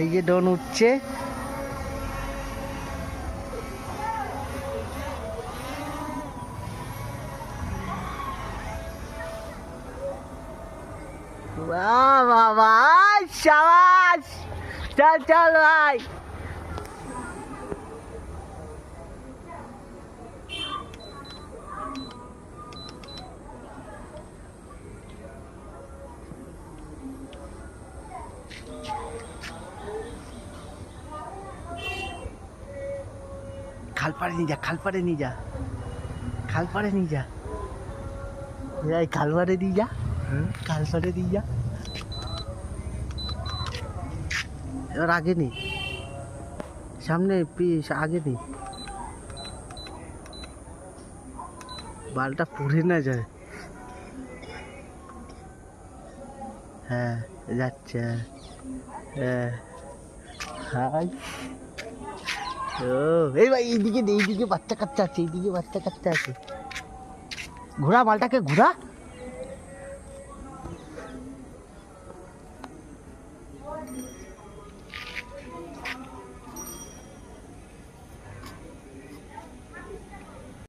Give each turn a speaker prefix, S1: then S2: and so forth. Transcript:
S1: এই যে ডন উঠছে। বাবা শাবাশ চল চল ভাই। খাল পাড়ে নিয়ে যা খাল পাড়ে নিয়ে যা। খাল পাড়ে নিয়ে যা। এই খাল পাড়ে নিয়ে যা। খাল পাড়ে নিয়ে যা। এবার আগে নি। সামনে পিস আগে নি। বালটা পুড়ে না যায়। হ্যাঁ যাচ্ছে। হ্যাঁ। হাই। ও, এই ভাই, এইদিকে এইদিকে বাচ্চা কাচ্চা আছে, এইদিকে বাচ্চা কাচ্চা আছে। ঘোরা মালটাকে ঘোরা